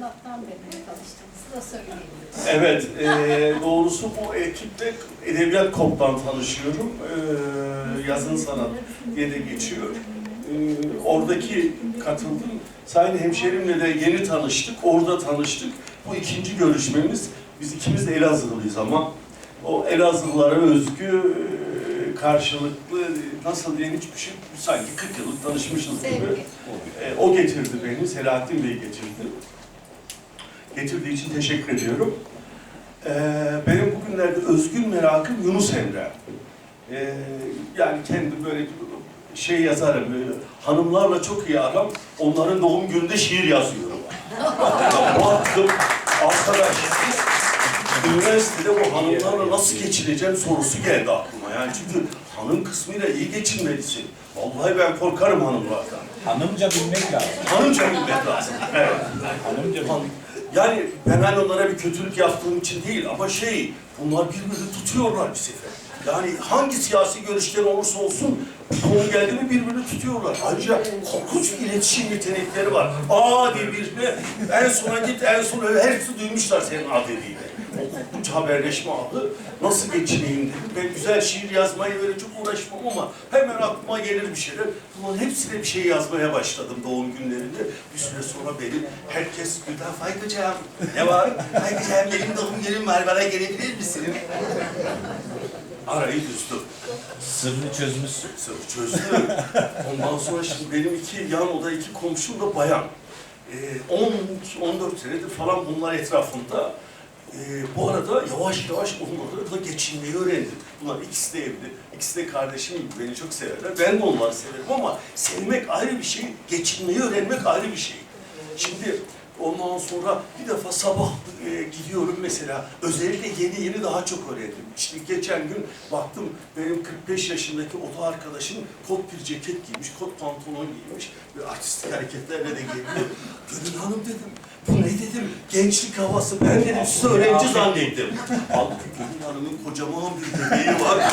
Allah'tan beri tanıştığımızı da söyleyebiliriz. Evet, e, doğrusu bu ekiple Edebiyat Kop'tan tanışıyorum. E, yazın sanat diye de geçiyor. E, oradaki katıldım. Sayın hemşerimle de yeni tanıştık, orada tanıştık. Bu ikinci görüşmemiz. Biz ikimiz de Elazığlıyız ama o Elazığlılara özgü e, karşılıklı nasıl diyeyim hiçbir şey sanki 40 yıllık tanışmışız gibi. Sevgi. E, o getirdi beni, Selahattin Bey getirdi. Getirdiği için teşekkür ediyorum. E, benim bugünlerde özgün merakım Yunus Emre. E, yani kendi böyle şey yazarım, böyle, hanımlarla çok iyi aram, onların doğum gününde şiir yazıyorum. Baktım, arkadaş, üniversitede bu hanımlarla nasıl geçineceğim sorusu geldi aklıma. Yani çünkü hanım kısmıyla iyi geçinmelisin. Vallahi ben korkarım hanımlardan. Hanımca bilmek lazım. Hanımca bilmek lazım. Evet. Hanımca Han- bilmek. Yani hani onlara bir kötülük yaptığım için değil ama şey, bunlar birbirini tutuyorlar bir sefer. Yani hangi siyasi görüşleri olursa olsun konu geldi mi birbirini tutuyorlar. Ayrıca korkunç bir iletişim yetenekleri var. Aa diye birbirine en sona git en sona hepsi duymuşlar senin A dediğini. Korkunç haberleşme adı nasıl geçineyim dedim. Ben güzel şiir yazmayı böyle çok uğraşmam ama hemen aklıma gelir bir şeyler. Bunların hepsine bir şey yazmaya başladım doğum günlerinde. Bir süre sonra benim herkes birden Faykacığım ne var? Faykacığım benim doğum günüm var bana gelebilir misin? Arayı düzdüm. Sırrını çözmüşsün. Sırrı çözdüm. Ondan sonra şimdi benim iki yan oda iki komşum da bayan. Ee, 10-14 senedir falan bunlar etrafında. Ee, bu arada yavaş yavaş onlarla da geçinmeyi öğrendim. Bunlar ikisi de evli, ikisi de kardeşim gibi beni çok severler. Ben de onları severim ama sevmek ayrı bir şey, geçinmeyi öğrenmek ayrı bir şey. Şimdi ondan sonra bir defa sabah e, gidiyorum mesela. Özellikle yeni yeni daha çok öğrendim. İşte geçen gün baktım benim 45 yaşındaki oda arkadaşım kot bir ceket giymiş, kot pantolon giymiş ve artistik hareketlerle de geliyor. Gönül Hanım dedim, bu ne dedim, gençlik havası. Ben dedim sizi öğrenci zannettim. Halbuki Gönül Hanım'ın kocaman bir bebeği var.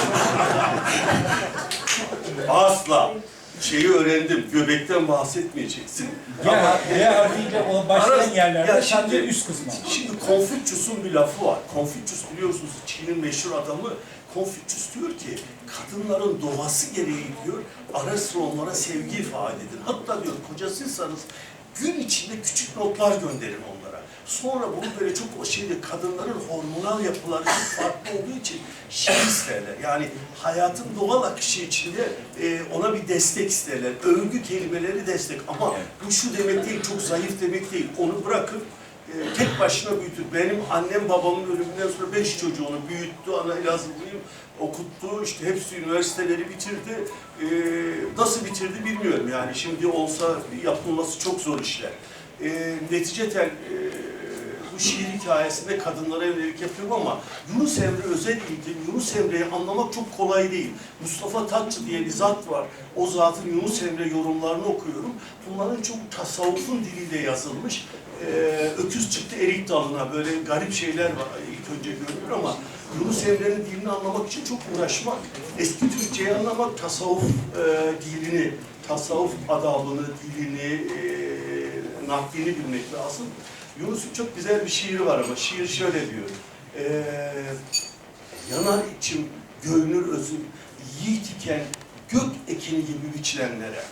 Asla. Şeyi öğrendim, göbekten bahsetmeyeceksin. Ya, ya harfiyle o başlayan yerlerde Ya sadece şimdi- üst kısmı. Şimdi Konfüçyüs'ün bir lafı var. Konfüçyüs biliyorsunuz Çin'in meşhur adamı. Konfüçyüs diyor ki kadınların doğası gereği diyor ara sıra onlara sevgi ifade edin. Hatta diyor kocasıysanız gün içinde küçük notlar gönderin onlara. Sonra bunu böyle çok o şeyde kadınların hormonal yapıları çok farklı olduğu için şey isterler. Yani hayatın doğal akışı içinde e, ona bir destek isterler. Övgü kelimeleri destek ama bu şu demek değil, çok zayıf demek değil. Onu bırakıp e, tek başına büyütür. Benim annem babamın ölümünden sonra beş çocuğunu büyüttü, ana Elazığlıyım, okuttu, işte hepsi üniversiteleri bitirdi. E, nasıl bitirdi bilmiyorum yani şimdi olsa yapılması çok zor işler. E, neticeten e, bu şiir hikayesinde kadınlara yönelik yapıyorum ama Yunus Emre özel ilgim. Yunus Emre'yi anlamak çok kolay değil. Mustafa Tatçı diye bir zat var. O zatın Yunus Emre yorumlarını okuyorum. Bunların çok tasavvufun diliyle yazılmış. Ee, öküz çıktı erik dalına böyle garip şeyler var ilk önce görünür ama Yunus Emre'nin dilini anlamak için çok uğraşmak. Eski Türkçeyi anlamak tasavvuf e, dilini, tasavvuf adabını, dilini, e, naklini bilmek lazım. Yunus'un çok güzel bir şiiri var ama şiir şöyle diyor. Ee, yanar içim göğünür özüm yiğit iken gök ekini gibi biçilenlere.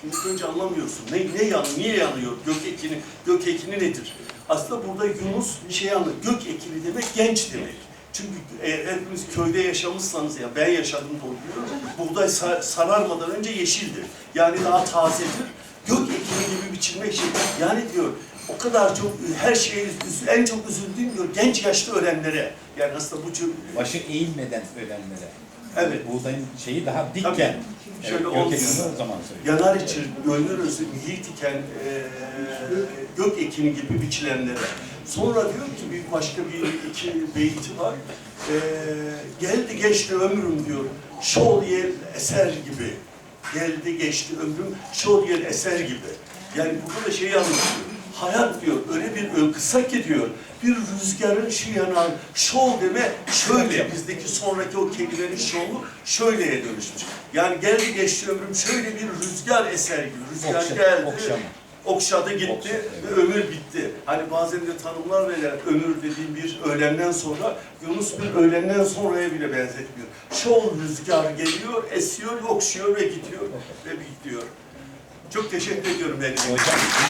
Şimdi önce anlamıyorsun. Ne, ne yan, niye yanıyor gök ekini? Gök ekini nedir? Aslında burada Yunus şey anlıyor. Gök ekini demek genç demek. Çünkü e, hepimiz köyde yaşamışsanız ya ben yaşadım biliyorum. Buğday sa- sararmadan önce yeşildir. Yani daha tazedir. Gök ekini gibi biçilmek şey. Yani diyor o kadar çok her şeye üz- en çok üzüldüğüm diyor genç yaşta ölenlere. Yani aslında bu cüm- Başı eğilmeden ölenlere. Evet. Buğdayın şeyi daha Tabii. dikken. Şöyle evet. Gökhan'ın o zaman söylüyor. yanar için gönlür özü yiğit iken e, gök ekini gibi biçilenlere. Sonra diyor ki bir başka bir iki beyti var. E, geldi geçti ömrüm diyor. Şol yer eser gibi. Geldi geçti ömrüm şol yer eser gibi. Yani burada da şeyi anlatıyor. Hayat diyor öyle bir ö- kısa ki diyor bir rüzgarın şu yanan şol deme şöyle bizdeki sonraki o kelimenin şolu şöyleye dönüşmüş. Yani geldi geçti ömrüm şöyle bir rüzgar eser gibi. Rüzgar Okşa- geldi. okşama. okşadı gitti Okşadı, ve ömür bitti. Hani bazen de tanımlar verilen ömür dediğim bir öğlenden sonra Yunus bir öğlenden sonraya bile benzetmiyor. Şol rüzgar geliyor, esiyor, okşuyor ve gidiyor ve gidiyor. Çok teşekkür ediyorum benim.